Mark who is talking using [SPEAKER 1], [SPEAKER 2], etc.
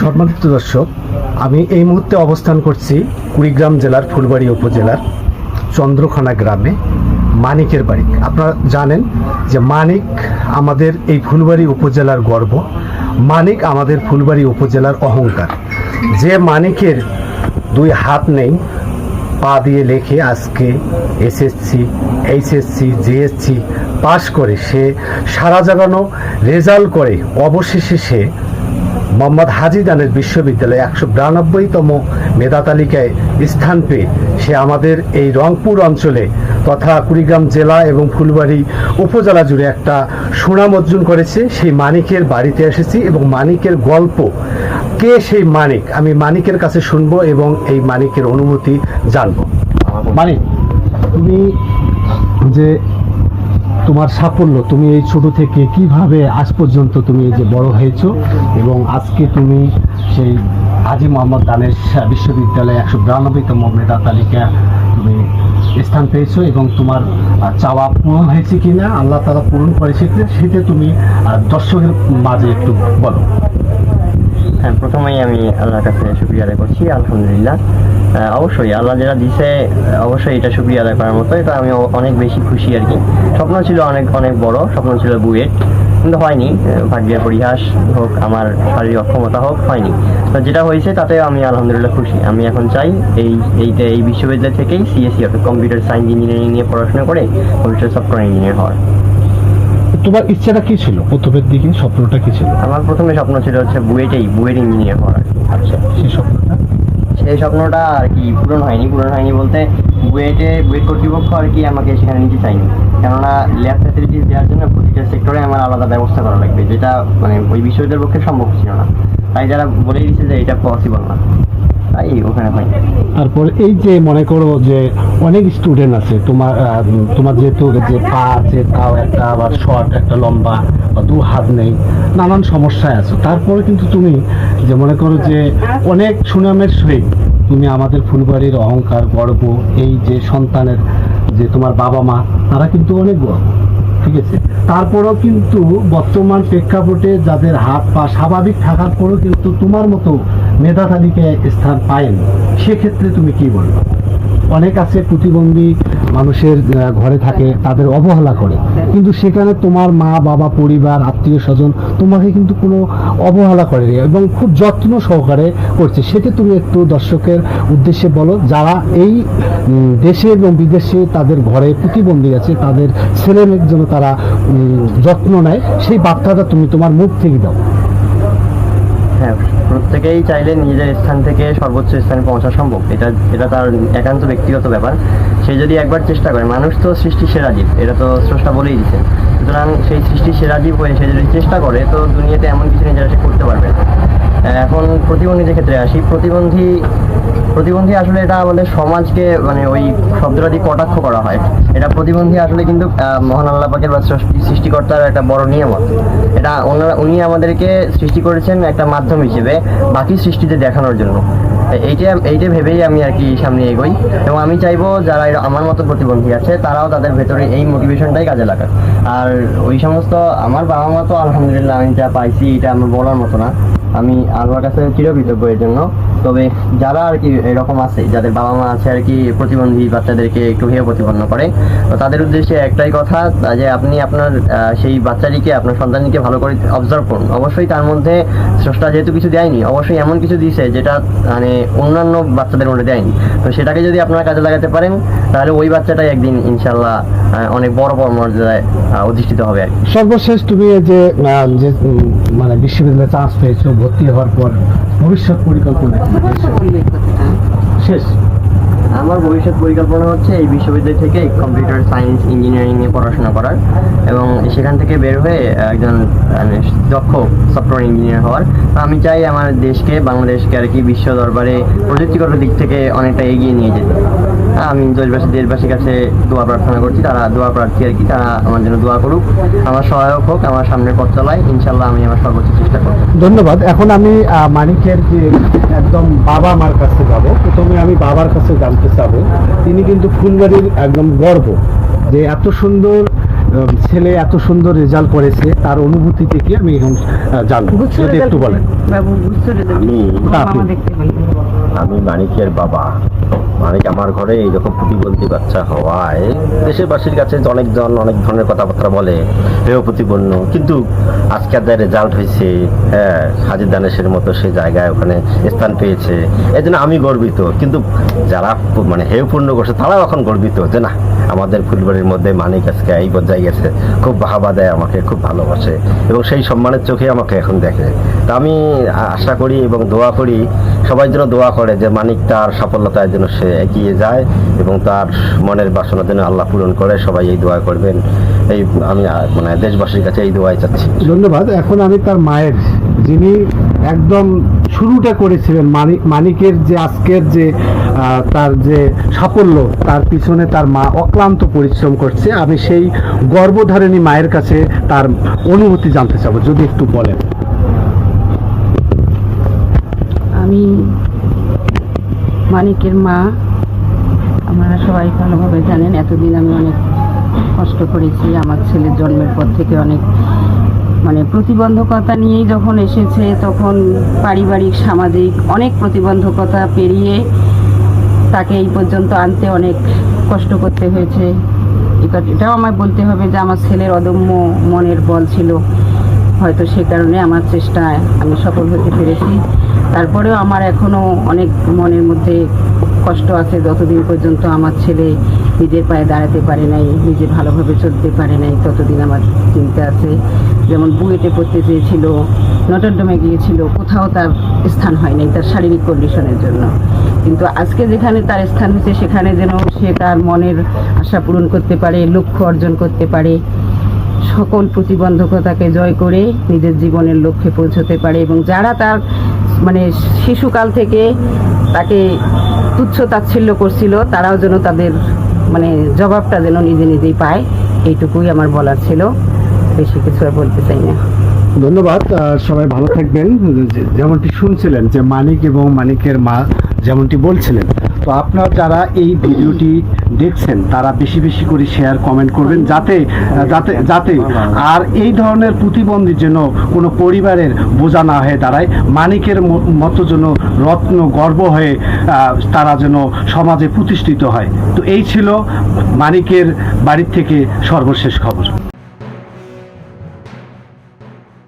[SPEAKER 1] সম্মানিত দর্শক, আমি এই মুহূর্তে অবস্থান করছি কুড়িগ্রাম জেলার ফুলবাড়ি উপজেলার চন্দ্রখানা গ্রামে মানিকের বাড়ি। আপনারা জানেন যে মানিক আমাদের এই ফুলবাড়ি উপজেলার গর্ব। মানিক আমাদের ফুলবাড়ি উপজেলার অহংকার। যে মানিকের দুই হাত নেই, পা দিয়ে লেখে আজকে এসএসসি, এইচএসসি, জিএসসি পাশ করে সে সারা জাগানো রেজাল্ট করে, অবশেষে সে মোহাম্মদ হাজিদানের বিশ্ববিদ্যালয়ে একশো বিরানব্বইতম মেধা তালিকায় স্থান পেয়ে সে আমাদের এই রংপুর অঞ্চলে তথা কুড়িগ্রাম জেলা এবং ফুলবাড়ি উপজেলা জুড়ে একটা সুনাম অর্জন করেছে। সেই মানিকের বাড়িতে এসেছি এবং মানিকের গল্প, কে সেই মানিক? আমি মানিকের কাছে শুনব এবং এই মানিকের অনুভূতি জানব। মানিক, তুমি যে তোমার সাফল্য, তুমি এই ছোট থেকে কীভাবে আজ পর্যন্ত তুমি এই যে বড় হয়েছো? এবং আজকে তুমি সেই হাজি মোহাম্মদ দানেশ বিশ্ববিদ্যালয়ে একশো বিরানব্বইতম মেধা তালিকা তুমি স্থান পেয়েছ এবং তোমার চাওয়া পূরণ হয়েছে কিনা, আল্লাহ তারা পূরণ করেছে কিনা, সেটা তুমি দর্শকের মাঝে একটু বলো।
[SPEAKER 2] হ্যাঁ প্রথমেই আমি আল্লাহর কাছে শুক্রিয়া করছি, আলহামদুলিল্লাহ। অবশ্যই আল্লাহ যেটা দিছে অবশ্যই এটা শুক্রিয়া আদায় করার মতো এটা আমি অনেক বেশি খুশি আর কি। স্বপ্ন ছিল অনেক অনেক বড় স্বপ্ন ছিল বুয়েট। কিন্তু হয়নি ভাগ্যের পরিহাস হোক আমার শারীরিক অক্ষমতা হোক হয়নি। তো যেটা হয়েছে তাতে আমি আলহামদুলিল্লাহ খুশি। আমি এখন চাই এই এইটা এই বিশ্ববিদ্যালয় থেকেই সিএসসি অর্থাৎ কম্পিউটার সায়েন্স ইঞ্জিনিয়ারিং নিয়ে পড়াশোনা করে কম্পিউটার সফটওয়্যার ইঞ্জিনিয়ার হওয়ার।
[SPEAKER 1] তোমার ইচ্ছাটা কি ছিল? প্রথমের দিকে স্বপ্নটা কি ছিল?
[SPEAKER 2] আমার প্রথমে স্বপ্ন ছিল হচ্ছে বুয়েটেই বুয়েট ইঞ্জিনিয়ার হওয়ার।
[SPEAKER 1] আচ্ছা সেই স্বপ্নটা?
[SPEAKER 2] সেই স্বপ্নটা আর কি পূরণ হয়নি পূরণ হয়নি বলতে বুয়েটে, বুয়েট কর্তৃপক্ষ আর কি আমাকে সেখানে নিতে চাইনি কেননা ল্যাব ফ্যাসিলিটিস দেওয়ার জন্য প্রতিটা সেক্টরে আমার আলাদা ব্যবস্থা করা লাগবে, যেটা মানে ওই বিশ্ববিদ্যালয়ের পক্ষে সম্ভব ছিল না। তাই যারা বলেই দিচ্ছে যে এটা পসিবল না।
[SPEAKER 1] তারপর এই যে মনে করো যে অনেক স্টুডেন্ট আছে, তোমার তোমার যেহেতু যে পা আছে, তাও একটা আবার শর্ট একটা লম্বা বা দু হাত নেই, নানান সমস্যায় আছো। তারপরে কিন্তু তুমি যে মনে করো যে অনেক সুনামের সহিত তুমি আমাদের ফুলবাড়ির অহংকার, গর্ব, এই যে সন্তানের যে তোমার বাবা মা, তারা কিন্তু অনেক গর্ব ঠিক আছে। তারপরেও কিন্তু বর্তমান প্রেক্ষাপটে যাদের হাত পা স্বাভাবিক থাকার পরেও কিন্তু তোমার মতো মেধা তালিকায় স্থান পায়নি সেক্ষেত্রে তুমি কি বলবে? অনেক আছে প্রতিবন্ধী মানুষের ঘরে থাকে, তাদের অবহেলা করে। কিন্তু সেখানে তোমার মা, বাবা, পরিবার, আত্মীয় স্বজন তোমাকে কিন্তু কোনো অবহেলা করে এবং খুব যত্ন সহকারে করছে। সেটা তুমি একটু দর্শকের উদ্দেশ্যে বলো, যারা এই দেশে এবং বিদেশে তাদের ঘরে প্রতিবন্ধী আছে, তাদের ছেলে মেয়ের জন্য তারা যত্ন নেয়, সেই বার্তাটা তুমি তোমার মুখ থেকে দাও।
[SPEAKER 2] হ্যাঁ। প্রত্যেকেই চাইলে নিজের স্থান থেকে সর্বোচ্চ স্থানে পৌঁছা সম্ভব। এটা এটা তার একান্ত ব্যক্তিগত ব্যাপার। সে যদি একবার চেষ্টা করে, মানুষ তো সৃষ্টি সেরা জীব, এটা তো স্রষ্টা বলেই দিচ্ছে সুতরাং সেই সৃষ্টি সেরা জীব হয়ে সে যদি চেষ্টা করে, তো দুনিয়াতে এমন কিছু নিজেরা সে করতে পারবে এখন প্রতিবন্ধীদের ক্ষেত্রে আসি, প্রতিবন্ধী প্রতিবন্ধী আসলে এটা আমাদের সমাজকে মানে ওই শব্দটা দিয়ে কটাক্ষ করা হয়। এটা প্রতিবন্ধী আসলে কিন্তু মহান আল্লাহ পাকের বা সৃষ্টিকর্তার একটা বড় নিয়ামত। এটা ওনারা উনি আমাদেরকে সৃষ্টি করেছেন একটা মাধ্যম হিসেবে, বাকি সৃষ্টিতে দেখানোর জন্য। এইটা এইটা ভেবেই আমি আর কি সামনে এগোই। এবং আমি চাইব যারা আমার মতো প্রতিবন্ধী আছে, তারাও তাদের ভেতরে এই মোটিভেশনটাই কাজে লাগাক। আর ওই সমস্ত আমার বাবা মা তো আলহামদুলিল্লাহ আমি যা পাইছি, এটা আমার বলার মতো না। আমি আল্লাহর কাছে চিরকৃতজ্ঞ এর জন্য। তবে যারা আর কি এরকম আছে, যাদের বাবা মা আছে আর কি প্রতিবন্ধী বাচ্চাদেরকে একটু হেয় প্রতিপন্ন করে, তো তাদের উদ্দেশ্যে একটাই কথা যে আপনি আপনার সেই বাচ্চাটিকে, আপনার সন্তানকে ভালো করে অবজার্ভ করুন। অবশ্যই তার মধ্যে স্রষ্টা যেহেতু কিছু দেয়নি, অবশ্যই এমন কিছু দিয়েছে যেটা মানে অন্যান্য বাচ্চাদের মধ্যে দেয়নি। তো সেটাকে যদি আপনারা কাজে লাগাতে পারেন, তাহলে ওই বাচ্চাটাই একদিন ইনশাল্লাহ অনেক বড় বড় মর্যাদায় অধিষ্ঠিত হবে আর কি।
[SPEAKER 1] সর্বশেষ তুমি যে মানে বিশ্ববিদ্যালয়ে চান্স পেয়েছ ভর্তি হওয়ার পর ভবিষ্যৎ পরিকল্পনা শেষ।
[SPEAKER 2] আমার ভবিষ্যৎ পরিকল্পনা হচ্ছে এই বিশ্ববিদ্যালয় থেকে কম্পিউটার সায়েন্স ইঞ্জিনিয়ারিং নিয়ে পড়াশোনা করার এবং সেখান থেকে বের হয়ে একজন মানে, দক্ষ সফটওয়্যার ইঞ্জিনিয়ার হওয়ার। তো আমি চাই আমার দেশকে বাংলাদেশকে আর কি বিশ্ব দরবারে প্রযুক্তিগত দিক থেকে অনেকটা এগিয়ে নিয়ে যেতে। আমি দেশবাসী দেশবাসীর কাছে দোয়া প্রার্থনা করছি। তারা দোয়া প্রার্থী আর কি তারা আমার জন্য দোয়া করুক আমার সহায়ক হোক আমার সামনের পথ চলায়। ইনশাল্লাহ আমি আমার সর্বোচ্চ চেষ্টা করব।
[SPEAKER 1] ধন্যবাদ। এখন আমি মানিকের যে একদম বাবা মার কাছে যাব প্রথমে আমি বাবার কাছে জানতে চাবো তিনি কিন্তু ফুলবাড়ির একদম গর্ব যে এত সুন্দর ছেলে এত সুন্দর রেজাল্ট করেছে তার অনুভূতি থেকে আমি এখন জানব। যদি একটু বলেন।
[SPEAKER 3] আমি আমি মানিকের বাবা। মানিক আমার ঘরে এইরকম প্রতিবন্ধী বাচ্চা হওয়ায় দেশেরবাসীর কাছে অনেকজন অনেক ধরনের কথাবার্তা বলে হেও প্রতিপন্ন। কিন্তু আজকের যা রেজাল্ট হয়েছে হ্যাঁ হাজির দানেশের মতো সে জায়গায় ওখানে স্থান পেয়েছে। এই জন্য আমি গর্বিত। কিন্তু যারা মানে হেও পূর্ণ করছে, তারাও এখন গর্বিত যে না আমাদের ফুলবাড়ির মধ্যে মানিক আজকে এই পর্যায়ে গেছে। খুব বাহাবা দেয় আমাকে, খুব ভালোবাসে। এবং সেই সম্মানের চোখে আমাকে এখন দেখে। তা আমি আশা করি এবং দোয়া করি, সবাই যেন দোয়া করে যে মানিক তার সফলতায় যেন সে এগিয়ে যায় এবং তার মনের বাসনা যেন আল্লাহ পূরণ করে, সবাই এই দোয়া করবেন। এই আমি মানে দেশবাসীর কাছে এই দোয়াই চাচ্ছি।
[SPEAKER 1] ধন্যবাদ। এখন আমি তার মায়ের, যিনি একদম শুরুটা করেছিলেন মানিক মানিকের যে আজকের যে তার যে সাফল্য, তার পিছনে তার মা অক্লান্ত পরিশ্রম করছে, আমি সেই গর্ভধারিণী মায়ের কাছে তার অনুভূতি জানতে চাবো, যদি একটু বলেন।
[SPEAKER 4] আমি মানিকের মা, আপনারা সবাই ভালোভাবে জানেন, এতদিন আমি অনেক কষ্ট করেছি, আমার ছেলের জন্মের পর থেকে অনেক মানে প্রতিবন্ধকতা নিয়েই যখন এসেছে, তখন পারিবারিক, সামাজিক অনেক প্রতিবন্ধকতা পেরিয়ে তাকে এই পর্যন্ত আনতে অনেক কষ্ট করতে হয়েছে। এটা- এটাও আমার বলতে হবে যে আমার ছেলের অদম্য মনের বল ছিল। হয়তো সে কারণে আমার চেষ্টায় আমি সফল হতে পেরেছি। তারপরেও আমার এখনও অনেক মনের মধ্যে কষ্ট আছে। যতদিন পর্যন্ত আমার ছেলে নিজের পায়ে দাঁড়াতে পারে নাই, নিজে ভালোভাবে চলতে পারে নাই, ততদিন আমার চিন্তা আছে। যেমন বুয়েটে পড়তে চেয়েছিল, নটরডমে গিয়েছিল, কোথাও তার স্থান হয় নাই তার শারীরিক কন্ডিশনের জন্য। কিন্তু আজকে যেখানে তার স্থান হয়েছে, সেখানে যেন সে তার মনের আশা পূরণ করতে পারে, লক্ষ্য অর্জন করতে পারে। সকল প্রতিবন্ধকতাকে জয় করে নিজের জীবনের লক্ষ্যে পৌঁছতে পারে এবং যারা তার মানে শিশুকাল থেকে তাকে তুচ্ছ তাচ্ছিল্য করছিল, তারাও যেন তাদের মানে জবাবটা যেন নিজে নিজেই পায়, এইটুকুই আমার বলার ছিল। বেশি কিছু আর বলতে চাই না।
[SPEAKER 1] ধন্যবাদ সবাই ভালো থাকবেন। যেমনটি শুনছিলেন যে মানিক এবং মানিকের মা যেমনটি বলছিলেন তো আপনারা যারা এই ভিডিওটি দেখছেন, তারা বেশি বেশি করে শেয়ার কমেন্ট করবেন যাতে যাতে যাতে আর এই ধরনের প্রতিবন্ধী যেন কোনো পরিবারের বোঝা না হয়ে দাঁড়ায়, মানিকের মতো যেন রত্ন গর্ব হয়ে তারা যেন সমাজে প্রতিষ্ঠিত হয়। তো এই ছিল মানিকের বাড়ির থেকে সর্বশেষ খবর।